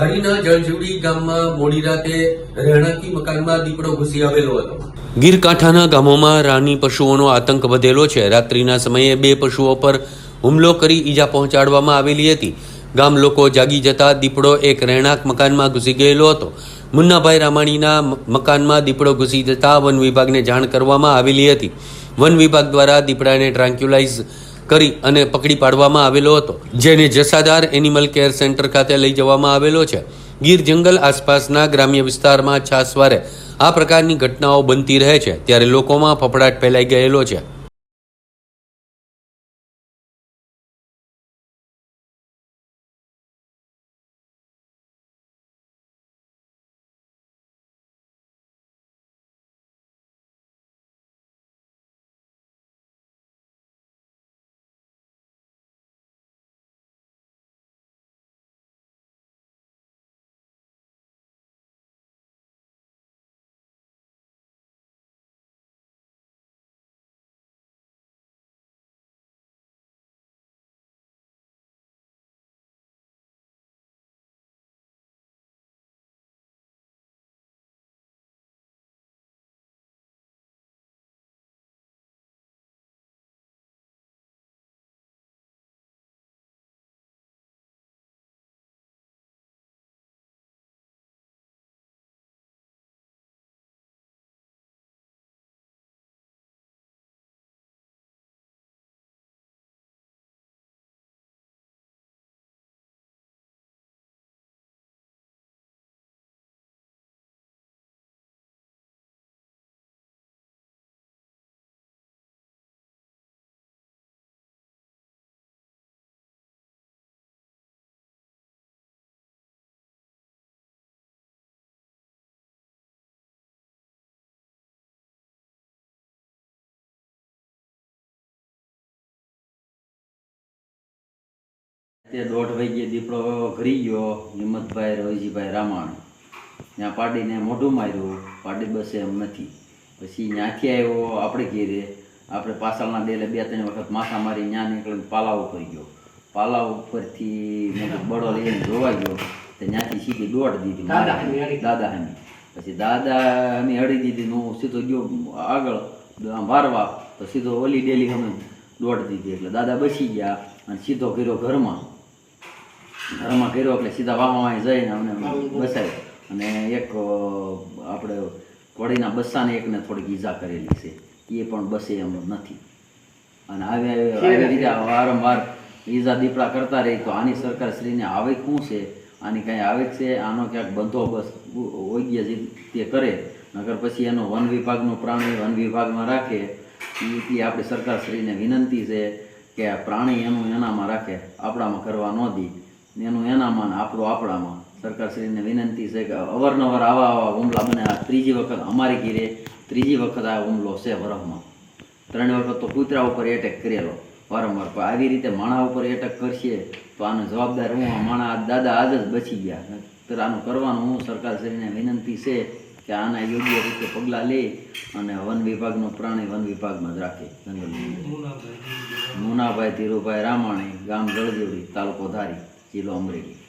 ધારીના જળજુડી ગામમાં મોડી રાતે રહેણાંકી મકાનમાં દીપડો ઘૂસી આવેલો હતો. ગીર કાંઠાના ગામોમાં રાની પશુઓનો આતંક વધેલો છે. રાત્રિના સમયે બે પશુઓ પર હુમલો કરી ઈજા પહોંચાડવામાં આવેલી હતી. ગામ લોકો જાગી જતા દીપડો એક રહેણાંક મકાનમાં ઘૂસી ગયેલો હતો. મુન્નાભાઈ રામાણીના મકાનમાં દીપડો ઘૂસી જતા વન વિભાગને જાણ કરવામાં આવેલી હતી. વન વિભાગ દ્વારા દીપડાને ટ્રાન્ક્યુલાઇઝ કરી અને પકડી પાડવામાં આવેલો હતો. જેને જસાદાર એનિમલ કેર સેન્ટર ખાતે લઈ જવામાં આવેલો છે. ગીર જંગલ આસપાસના ગ્રામ્ય વિસ્તારમાં છાસવારે આ પ્રકારની ઘટનાઓ બનતી રહે છે. ત્યારે લોકોમાં ફફડાટ ફેલાઈ ગયેલો છે. તે દોઢ વાગ્યે દીપડો ઘરી ગયો હિંમતભાઈ રોહીજીભાઈ રામાણ. ત્યાં પાડીને મોઢું માર્યું પાડી બસે એમ નથી. પછી ત્યાંથી આવ્યો આપણે ઘેરે. આપણે પાછળના ડેલે બે ત્રણ વખત માથા મારી ત્યાં નીકળીને પાલા ઉપર ગયો. પાલા ઉપરથી બળો લઈને જોવા ગયો. તો ત્યાંથી સીધી દોઢ દીધી દાદા હમી પછી દાદા ની હળી દીધી ને હું સીધો ગયો આગળ વારવા. તો સીધો ઓલી ડેલી અમે દોડ દીધી. એટલે દાદા બસી ગયા અને સીધો કર્યો ઘરમાં. ઘરમાં કર્યો એટલે સીધા વાવામાં જઈને અમને બસાવ્યો અને એક આપણે કોળીના બસ્સાને એકને થોડીક ઈજા કરેલી છે. એ પણ બસે એમ નથી. અને આવી આવી રીતે વારંવાર ઈજા દીપડા કરતા રહી તો આની સરકાર શ્રીને આવે શું છે? આની કાંઈ આવે છે? આનો ક્યાંક બંદોબસ્ત ઓગ્ય જે તે કરે. નગર પછી એનો વન વિભાગનો પ્રાણી વન વિભાગમાં રાખે. એ આપણી સરકાર શ્રીને વિનંતી છે કે પ્રાણી એનું એનામાં રાખે. આપણામાં કરવા ન દી. એનું એનામાં માન આપણું આપણામાં. સરકારશ્રીને વિનંતી છે કે અવારનવાર આવા આવા હુમલા બને. આ ત્રીજી વખત અમારી ઘીરે ત્રીજી વખત આ હુમલો છે વરહમાં. ત્રણ વખત તો કૂતરા ઉપર એટેક કરેલો. વારંવાર પણ આવી રીતે માણા ઉપર એટેક કરશે તો આનો જવાબદાર હું માણા દાદા આજ જ બચી ગયા. તો આનું કરવાનું હું સરકારશ્રીને વિનંતી છે કે આના યોગ્ય રીતે પગલાં લે અને વન વિભાગનો પ્રાણી વન વિભાગમાં જ રાખે. જંગલ મુનાભાઈ ધીરુભાઈ. રામાણી ગામ જળદેવડી તાલુકો ધારી. y el hombre.